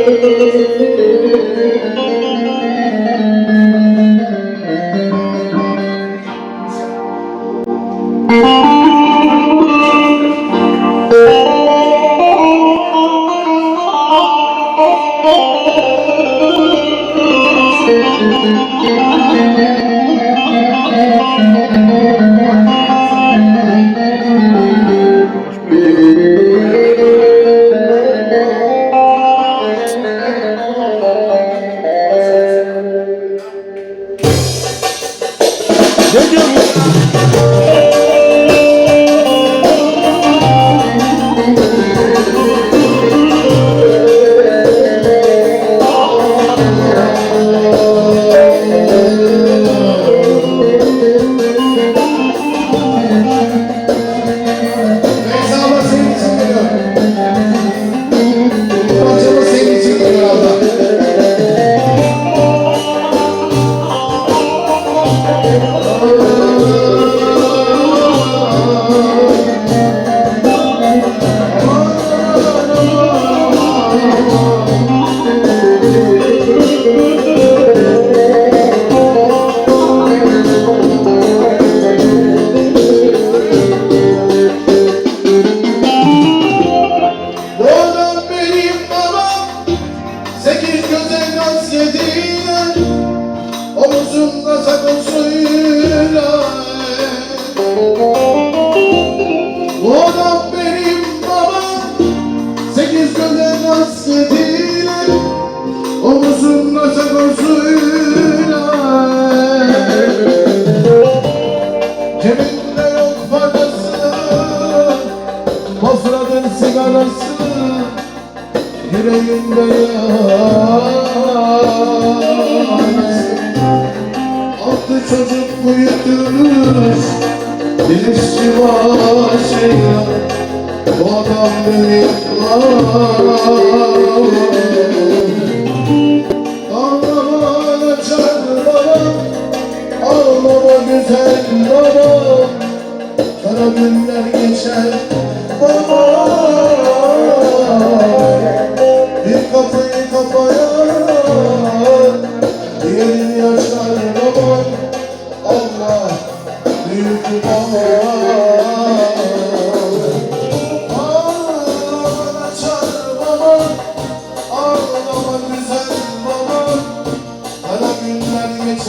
Ne Jojo Yüreğinde yaz Altı çocuk büyütürüz Bir işçi başıyla Bu adam babam Ağlama güzel babam Kara günler geçer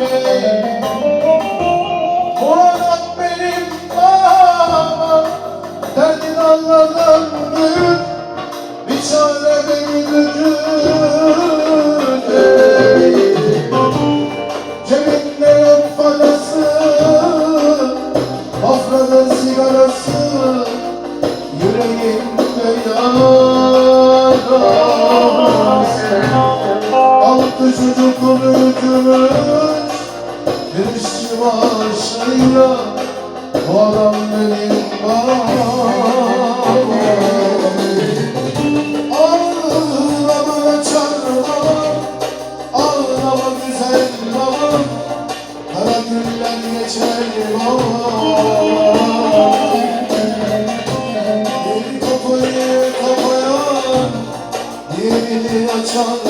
Oradan benim babam Derdi dağlardan büyük Bir çare beni Cebinde yok parası sigarası Yüreğimde yanar Altı çocuk işçi başıyla Bu adam benim babam Ağlama açar babam Ağlama güzel babam Kara günler geçer babam Bir kafayı kafaya Yerini açar